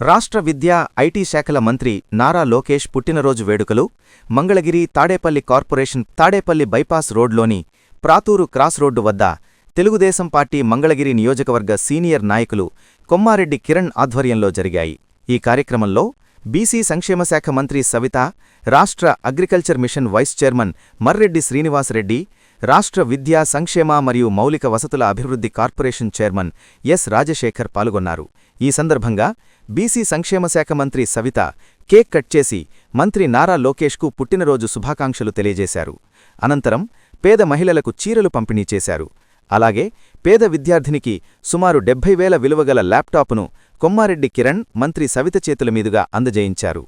రాష్ట్ర విద్యా ఐటీ శాఖల మంత్రి నారా లోకేష్ పుట్టినరోజు వేడుకలు మంగళగిరి తాడేపల్లి కార్పొరేషన్ తాడేపల్లి బైపాస్ రోడ్లోని ప్రాతూరు క్రాస్ రోడ్డు వద్ద తెలుగుదేశం పార్టీ మంగళగిరి నియోజకవర్గ సీనియర్ నాయకులు కొమ్మారెడ్డి కిరణ్ ఆధ్వర్యంలో జరిగాయి. ఈ కార్యక్రమంలో బీసీ సంక్షేమ శాఖ మంత్రి సవిత రాష్ట్ర agriculture mission vice chairman Marreddy Srinivasareddy రాష్ట్ర విద్యా సంక్షేమ మరియు మౌలిక వసతుల అభివృద్ధి కార్పొరేషన్ చైర్మన్ ఎస్. రాజశేఖర్ పాల్గొన్నారు. ఈ సందర్భంగా బీసీ సంక్షేమ శాఖ మంత్రి సవిత కేక్ కట్ చేసి మంత్రి నారా లోకేష్కు పుట్టినరోజు శుభాకాంక్షలు తెలియజేశారు. అనంతరం పేద మహిళలకు చీరలు పంపిణీ చేశారు. అలాగే పేద విద్యార్థినికి సుమారు డెబ్బై వేల విలువగల ల్యాప్టాప్ను కొమ్మారెడ్డి కిరణ్ మంత్రి సవిత చేతుల మీదుగా అందజేయించారు.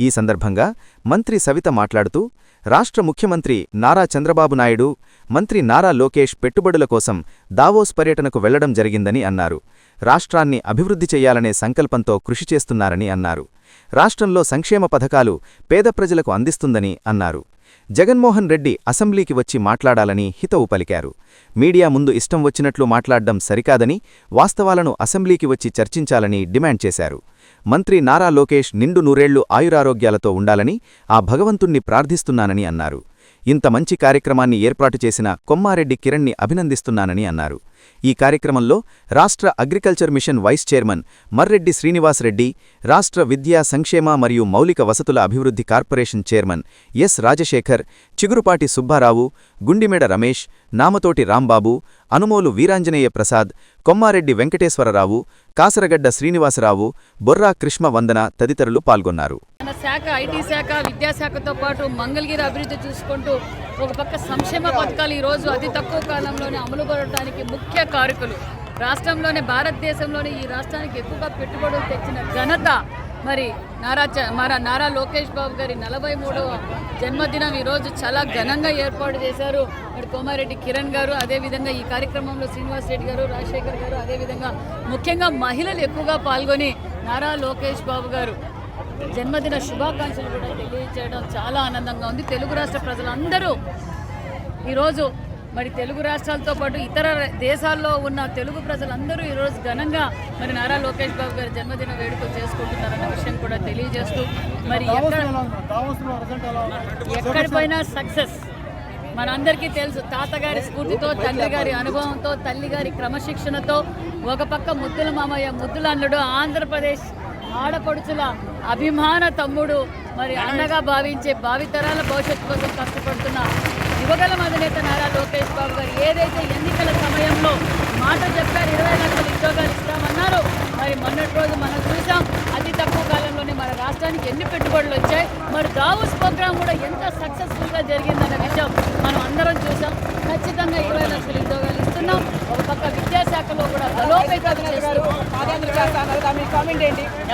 ఈ సందర్భంగా మంత్రి సవిత మాట్లాడుతూ రాష్ట్ర ముఖ్యమంత్రి నారా చంద్రబాబు నాయుడు మంత్రి నారా లోకేష్ పెట్టుబడుల కోసం దావోస్ పర్యటనకు వెళ్ళడం జరిగిందని అన్నారు. రాష్ట్రాన్ని అభివృద్ధి చెయ్యాలనే సంకల్పంతో కృషి చేస్తున్నారని అన్నారు. రాష్ట్రంలో సంక్షేమ పథకాలు పేద ప్రజలకు అందిస్తుందని అన్నారు. జగన్మోహన్ రెడ్డి అసెంబ్లీకి వచ్చి మాట్లాడాలని హితవు పలికారు. మీడియా ముందు ఇష్టం వచ్చినట్లు మాట్లాడ్డం సరికాదని వాస్తవాలను అసెంబ్లీకి వచ్చి చర్చించాలని డిమాండ్ చేశారు. మంత్రి నారా లోకేష్ నిండు నూరేళ్ళు ఆయురారోగ్యాలతో ఉండాలని ఆ భగవంతుణ్ణి ప్రార్థిస్తున్నానని అన్నారు. ఇంత మంచి కార్యక్రమాన్ని ఏర్పాటు చేసిన కొమ్మారెడ్డి కిరణ్ని అభినందిస్తున్నానని అన్నారు. ఈ కార్యక్రమంలో రాష్ట్ర agriculture mission vice chairman Marreddy Srinivasareddy రాష్ట్ర విద్యా సంక్షేమ మరియు మౌలిక వసతుల అభివృద్ధి corporation chairman S Rajasekhar Chigurupati Subbarao Gundimeda Ramesh Namathoti Rambabu Anumolu Veeranjaneya Prasad Kommareddy Venkateswararao Kasaragadda Srinivasarao Borra Krishna Vandana తదితరులు పాల్గొన్నారు. మన శాఖ ఐటీ శాఖ విద్యాశాఖతో పాటు మంగళగిరి అభివృద్ధి చూసుకుంటూ ఒక పక్క సంక్షేమ పథకాలు ఈరోజు అతి తక్కువ కాలంలోనే అమలు పడటానికి ముఖ్య కారకులు. రాష్ట్రంలోనే భారతదేశంలోనే ఈ రాష్ట్రానికి ఎక్కువగా పెట్టుబడులు తెచ్చిన ఘనత మరి నారా చ- మన నారా లోకేష్ బాబు గారి నలభై మూడవ జన్మదినం ఈరోజు చాలా ఘనంగా ఏర్పాటు చేశారు. మరి కోమారెడ్డి కిరణ్ గారు అదేవిధంగా ఈ కార్యక్రమంలో శ్రీనివాస్ రెడ్డి గారు రాజశేఖర్ గారు అదేవిధంగా ముఖ్యంగా మహిళలు ఎక్కువగా పాల్గొని నారా లోకేష్ బాబు గారు జన్మదిన శుభాకాంక్షలు కూడా తెలియజేయడం చాలా ఆనందంగా ఉంది. తెలుగు రాష్ట్ర ప్రజలందరూ ఈరోజు మరి తెలుగు రాష్ట్రాలతో పాటు ఇతర దేశాల్లో ఉన్న తెలుగు ప్రజలందరూ ఈరోజు ఘనంగా మరి నారా లోకేష్ బాబు గారి జన్మదిన వేడుక చేసుకుంటున్నారన్న విషయం కూడా తెలియజేస్తూ మరి ఎక్కడ ఎక్కడి పోయినా సక్సెస్. మనందరికీ తెలుసు తాతగారి స్ఫూర్తితో తండ్రి గారి అనుభవంతో తల్లి గారి క్రమశిక్షణతో ఒక పక్క ముద్దుల మామయ్య ముద్దుల అల్లుడు ఆంధ్రప్రదేశ్ ఆడపడుచుల అభిమాన తమ్ముడు మరి అన్నగా భావించే భావితరాల భవిష్యత్తు కోసం కష్టపడుతున్న యువగల అధినేత నారా లోకేష్ బాబు గారు ఏదైతే ఎన్నికల సమయంలో మాట చెప్పారు ఇరవై లక్షల ఉద్యోగాలు ఇస్తామన్నారు మరి మొన్నటి రోజు మనం చూసాం అతి తక్కువ కాలంలోనే మన రాష్ట్రానికి ఎన్ని పెట్టుబడులు వచ్చాయి మరి దావూస్ ప్రోగ్రాం కూడా ఎంత సక్సెస్ఫుల్గా జరిగిందన్న విషయం మనం అందరం చూసాం. ఖచ్చితంగా ఇరవై లక్షల ఉద్యోగాలు ఇస్తున్నాం. ఒక పక్క విద్యాశాఖలో కూడా బలోపేతం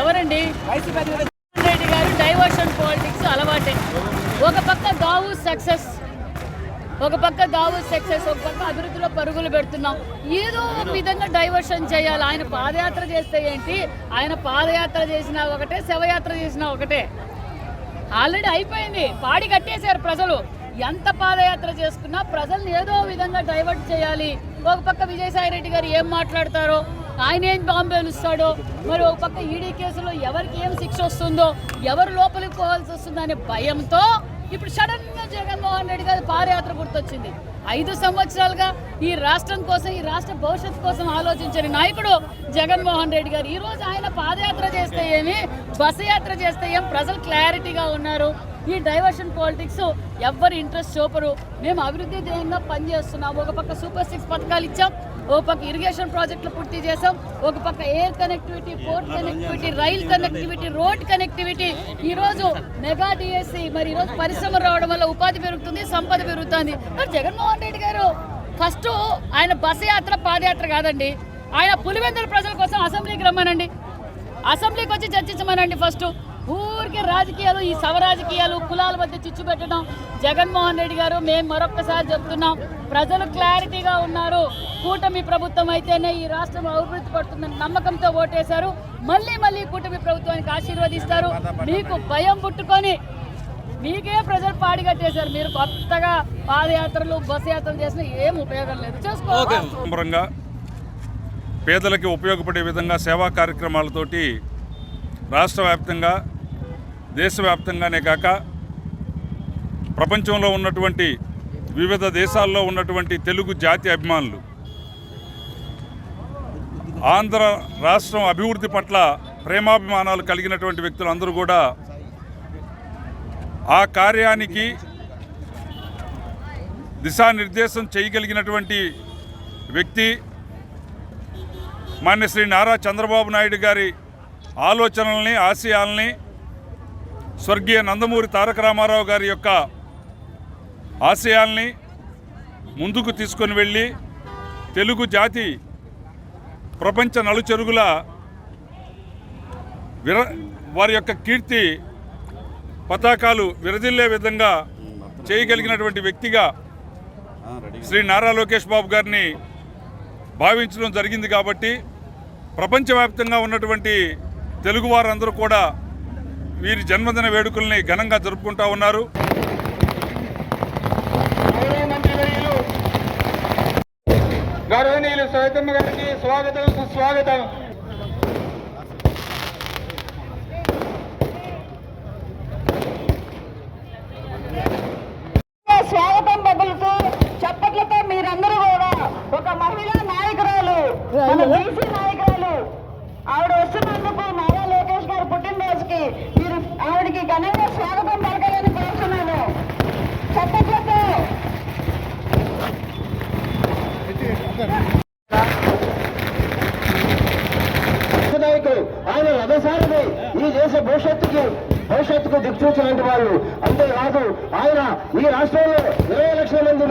ఎవరండి? వైసీపీ రెడ్డి గారు డైవర్షన్ పాలిటిక్స్ అలవాటే. ఒక పక్క దావు సక్సెస్ ఒక పక్క దావు సక్సెస్ ఒక పక్క అభివృద్ధిలో పరుగులు పెడుతున్నాం. ఏదో ఒక విధంగా డైవర్షన్ చేయాలి. ఆయన పాదయాత్ర చేస్తే ఏంటి? ఆయన పాదయాత్ర చేసినా ఒకటే శవయాత్ర చేసినా ఒకటే. ఆల్రెడీ అయిపోయింది. పాడి కట్టేశారు ప్రజలు. ఎంత పాదయాత్ర చేసుకున్నా ప్రజల్ని ఏదో విధంగా డైవర్ట్ చేయాలి. ఒక పక్క విజయసాయి రెడ్డి గారు ఏం మాట్లాడతారో ఆయన ఏం బాంబేలుస్తాడో మరి ఒక పక్క ఈడీ కేసులో ఎవరికి ఏం శిక్ష వస్తుందో ఎవరు లోపలికి పోవాల్సి వస్తుందో అనే భయంతో ఇప్పుడు సడన్గా జగన్మోహన్ రెడ్డి గారి పాదయాత్ర గుర్తొచ్చింది. ఐదు సంవత్సరాలుగా ఈ రాష్ట్రం కోసం ఈ రాష్ట్ర భవిష్యత్తు కోసం ఆలోచించిన నాయకుడు జగన్మోహన్ రెడ్డి గారు. ఈ రోజు ఆయన పాదయాత్ర చేస్తే ఏమి? బస్సు యాత్ర చేస్తే ఏం? ప్రజలు క్లారిటీగా ఉన్నారు. ఈ డైవర్షన్ పాలిటిక్స్ ఎవ్వరు ఇంట్రెస్ట్ చూపరు. మేము అభివృద్ధి ధ్యేయంగా పనిచేస్తున్నాం. ఒక పక్క సూపర్ సిక్స్ పథకాలు ఇచ్చాం. ఒక పక్క ఇరిగేషన్ ప్రాజెక్టులు పూర్తి చేసాం ఒక పక్క air connectivity port connectivity rail connectivity road connectivity ఈ రోజు మెగా డిఎస్సి మరి ఈ రోజు పరిశ్రమ రావడం వల్ల ఉపాధి పెరుగుతుంది సంపద పెరుగుతుంది. మరి జగన్మోహన్ రెడ్డి గారు ఫస్ట్ ఆయన బస్సు యాత్ర పాదయాత్ర కాదండి. ఆయన పులివెందుల ప్రజల కోసం అసెంబ్లీకి రమ్మనండి. అసెంబ్లీకి వచ్చి చర్చించమనండి ఫస్ట్ ఊరికే రాజకీయాలు ఈ సవరాజకీయాలు కులాల మధ్య చిచ్చు పెట్టడం. జగన్మోహన్ రెడ్డి గారు మేము మరొక్కసారి చెప్తున్నాం ప్రజలు క్లారిటీగా ఉన్నారు. కూటమి ప్రభుత్వం అయితేనే ఈ రాష్ట్రం అభివృద్ధి పడుతుందని నమ్మకంతో ఓటేశారు. మళ్ళీ మళ్ళీ కూటమి ప్రభుత్వానికి ఆశీర్వదిస్తారు. మీకు భయం పుట్టుకొని మీకే ప్రజలు పాడి కట్టేశారు. మీరు కొత్తగా పాదయాత్రలు బస్సు యాత్రలు చేసినా ఏం ఉపయోగం లేదు. చేసుకోవాలి పేదలకి ఉపయోగపడే విధంగా సేవా కార్యక్రమాలతోటి రాష్ట్ర వ్యాప్తంగా దేశవ్యాప్తంగానే కాక ప్రపంచంలో ఉన్నటువంటి వివిధ దేశాల్లో ఉన్నటువంటి తెలుగు జాతి అభిమానులు ఆంధ్ర రాష్ట్రం అభివృద్ధి పట్ల ప్రేమాభిమానాలు కలిగినటువంటి వ్యక్తులు అందరూ కూడా ఆ కార్యానికి దిశానిర్దేశం చేయగలిగినటువంటి వ్యక్తి మాన్య శ్రీ నారా చంద్రబాబు నాయుడు గారి ఆలోచనల్ని ఆశయాల్ని స్వర్గీయ నందమూరి తారక రామారావు గారి యొక్క ఆశయాల్ని ముందుకు తీసుకొని వెళ్ళి తెలుగు జాతి ప్రపంచ నలుచెరుగుల విర వారి యొక్క కీర్తి పతాకాలు విరజిల్లే విధంగా చేయగలిగినటువంటి వ్యక్తిగా శ్రీ నారా లోకేష్ బాబు గారిని భావించడం జరిగింది కాబట్టి ప్రపంచవ్యాప్తంగా ఉన్నటువంటి తెలుగు వారందరూ కూడా వీరి జన్మదిన వేడుకల్ని ఘనంగా జరుపుకుంటా ఉన్నారు. గౌరవనీయులు సవితమ్మ గారికి స్వాగతం సుస్వాగతం. స్వాగతం బదులుతూ చప్పట్లతో మీరందరూ కూడా ఒక మహిళా నాయకురాలు. మన బీసీ నాయకురాలు ఆవిడ వస్తున్నందుకు నారా లోకేష్ గారు పుట్టినరోజుకి మీరు ఆవిడకి ఘనంగా స్వాగతం పలకాలని కోరుతున్నాను చప్పట్లతో నాయకుడు అదేసారి ఈ దేశ భవిష్యత్తుకి భవిష్యత్తుకు దిక్సూచినటువంటి వాళ్ళు. అంతేకాదు ఆయన ఈ రాష్ట్రంలో ఇరవై లక్షల మంది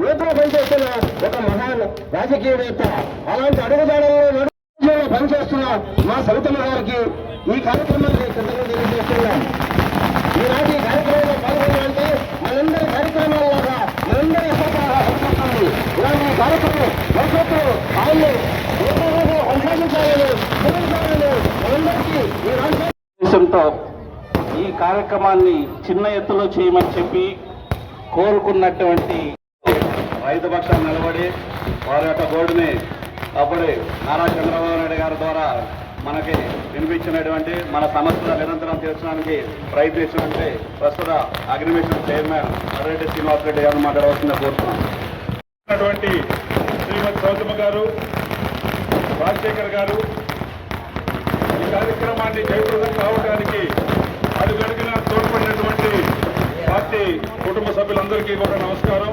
యువతలో పనిచేస్తున్న ఒక మహాన్ రాజకీయవేత్త అలాంటి అడుగుజాడల్లో నడుచులో పనిచేస్తున్న మా సవితమ్మ గారికి ఈ కార్యక్రమాన్ని కృతజ్ఞత తెలియజేస్తున్నాం ఈనాటి ఈ కార్యక్రమంలో పాల్గొనాలంటే మనందరి కార్యక్రమాల మనందరి ఇలాంటి కార్యక్రమం భవిష్యత్తులో ఆయన్ని ఏదో కొనసాగించాలని కొనసాగాలని మనందరికీ ఈ రాష్ట్ర ఉద్దేశంతో ఈ కార్యక్రమాన్ని చిన్న ఎత్తులో చేయమని చెప్పి కోరుకున్నటువంటి రైతు పక్షాన్ని నిలబడి వారి యొక్క బోర్డుని అప్పుడు నారా చంద్రబాబు నాయుడు గారి ద్వారా మనకి వినిపించినటువంటి మన సమస్యల నిరంతరం తీర్చడానికి ప్రయత్నించినటువంటి ప్రస్తుత అగ్రిమిషన్ చైర్మన్ మర్రెడ్డి శ్రీనివాసరెడ్డి గారిని మాట్లాడవలసిందిగా కోరుతున్నాం. శ్రీమతి సౌతమ్మ గారు రాజశేఖర్ గారు ఈ కార్యక్రమాన్ని జయప్రదం కావడానికి అడుగడుగున తోడ్పడినటువంటి పార్టీ కుటుంబ సభ్యులందరికీ కూడా నమస్కారం.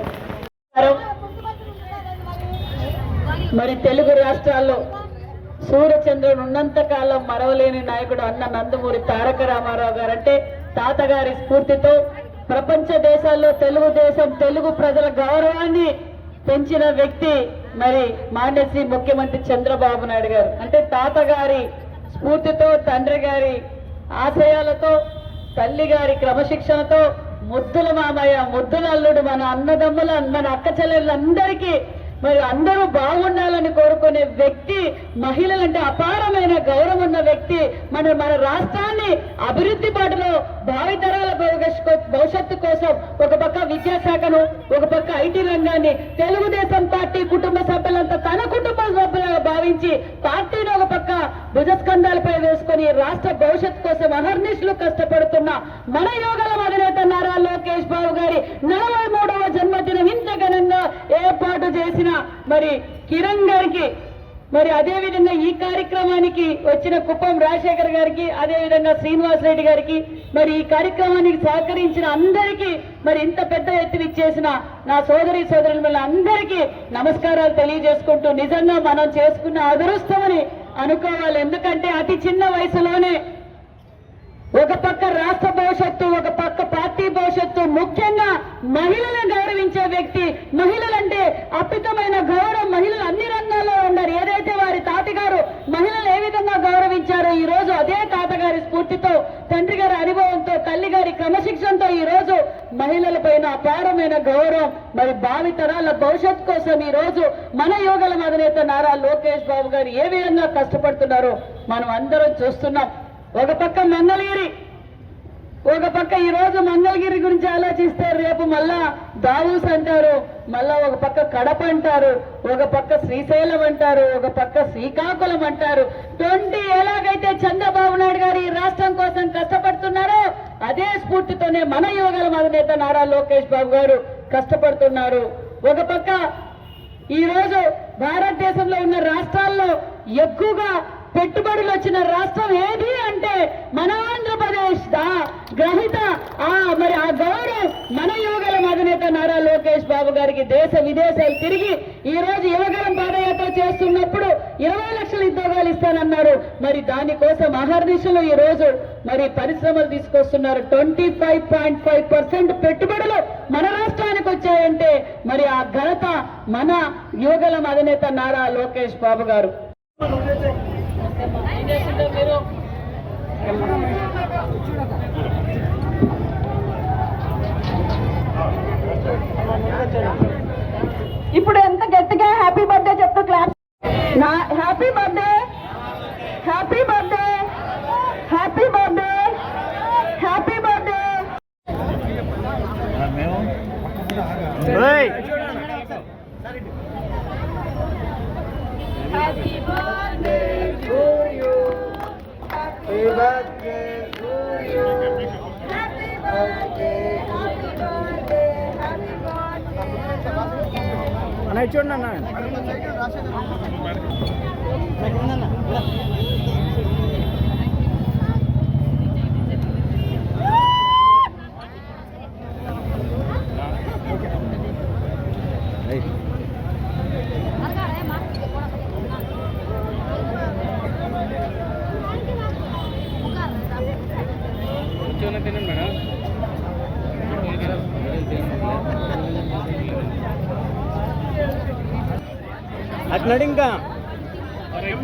మరి తెలుగు రాష్ట్రాల్లో సూర్యచంద్రుడు ఉన్నంత కాలం మరవలేని నాయకుడు అన్న నందమూరి తారక రామారావు గారు అంటే తాతగారి స్ఫూర్తితో ప్రపంచ దేశాల్లో తెలుగుదేశం తెలుగు ప్రజల గౌరవాన్ని పెంచిన వ్యక్తి మరి మాన్యశ్రీ ముఖ్యమంత్రి చంద్రబాబు నాయుడు గారు. అంటే తాతగారి స్ఫూర్తితో తండ్రి గారి ఆశయాలతో తల్లి గారి క్రమశిక్షణతో ముద్దుల మామయ్య ముద్దుల అల్లుడు మన అన్నదమ్ముల మన అక్క చెల్లెళ్ళందరికీ మరి అందరూ బాగుండాలని కోరుకునే వ్యక్తి మహిళలంటే అపారమైన గౌరవం ఉన్న వ్యక్తి మన మన రాష్ట్రాన్ని అభివృద్ధి బాటలో భావితరాల భవిష్యత్తు కోసం ఒక పక్క విద్యాశాఖను ఒక పక్క ఐటీ రంగాన్ని తెలుగుదేశం పార్టీ కుటుంబ సభ్యులంతా తన కుటుంబ సభ్యులుగా భావించి పార్టీని ఒక పక్క భుజస్కంధాలపై వేసుకొని రాష్ట్ర భవిష్యత్తు కోసం అహర్నిశలు కష్టపడుతున్న మన యోగల అధినేత నారా లోకేష్ బాబు గారి నలభై మూడవ జన్మదినం ఇంత ఘనంగా ఏర్పాటు చేసిన మరి కిరణ్ గారికి మరి అదే విధంగా ఈ కార్యక్రమానికి వచ్చిన కుప్పం రాజశేఖర్ గారికి అదే విధంగా శ్రీనివాస్ రెడ్డి గారికి మరి ఈ కార్యక్రమానికి సహకరించిన అందరికీ మరి ఇంత పెద్ద ఎత్తున ఇచ్చేసిన నా సోదరి సోదరుల అందరికీ నమస్కారాలు తెలియజేసుకుంటూ నిజంగా మనం చేసుకున్న అదృష్టమని అనుకోవాలి. ఎందుకంటే అతి చిన్న వయసులోనే ఒక పక్క రాష్ట్ర భవిష్యత్తు ఒక పక్క పార్టీ భవిష్యత్తు ముఖ్యంగా మహిళలను గౌరవించే వ్యక్తి మహిళల అద్భుతమైన గౌరవం మహిళలు అన్ని రంగాల్లో ఉన్నారు ఏదైతే వారి తాతగారు మహిళలు ఏ విధంగా గౌరవించారో ఈ రోజు అదే తాతగారి స్ఫూర్తితో తండ్రి గారి అనుభవంతో తల్లి గారి క్రమశిక్షణతో ఈ రోజు మహిళల పైన అపారమైన గౌరవం మరి భావి తరాల భవిష్యత్ కోసం ఈ రోజు మన యోగల అధినేత నారా లోకేష్ బాబు గారు ఏ విధంగా కష్టపడుతున్నారో మనం అందరం చూస్తున్నాం. ఒక పక్క మంగళగిరి ఒక పక్క ఈ రోజు మంగళగిరి గురించి ఆలోచిస్తారు రేపు మళ్ళా దావూస్ అంటారు మళ్ళా ఒక పక్క కడప అంటారు ఒక పక్క శ్రీశైలం అంటారు ఒక పక్క శ్రీకాకుళం అంటారు. ట్వంటీ ఎలాగైతే చంద్రబాబు నాయుడు గారు ఈ రాష్ట్రం కోసం కష్టపడుతున్నారో అదే స్ఫూర్తితోనే మన యువగల అధినేత నారా లోకేష్ బాబు గారు కష్టపడుతున్నారు. ఒక పక్క ఈ రోజు భారతదేశంలో ఉన్న రాష్ట్రాల్లో ఎక్కువగా పెట్టుబడులు వచ్చిన రాష్ట్రం ఏది అంటే మన ఆంధ్రప్రదేశ్ గ్రహీత గ్రహిత ఆ మరి ఆ గౌరవం మన యువగలం అధినేత నారా లోకేష్ బాబు గారికి దేశ విదేశాలు తిరిగి ఈ రోజు యువగలం పాదయాత్ర చేస్తున్నప్పుడు ఇరవై లక్షల ఉద్యోగాలు ఇస్తానన్నారు. మరి దానికోసం అహర్నిశలు ఈ రోజు మరి పరిశ్రమలు తీసుకొస్తున్నారు. Twenty five point five percent పెట్టుబడులు మన రాష్ట్రానికి వచ్చాయంటే మరి ఆ ఘనత మన యువగలం అధినేత నారా లోకేష్ బాబు గారు. ఏం మీరు? ఇప్పుడు ఎంత గట్టిగా హ్యాపీ బర్త్డే చెప్తూ క్లాప్ నా హ్యాపీ బర్త్డే అట్లా நடுங்காம்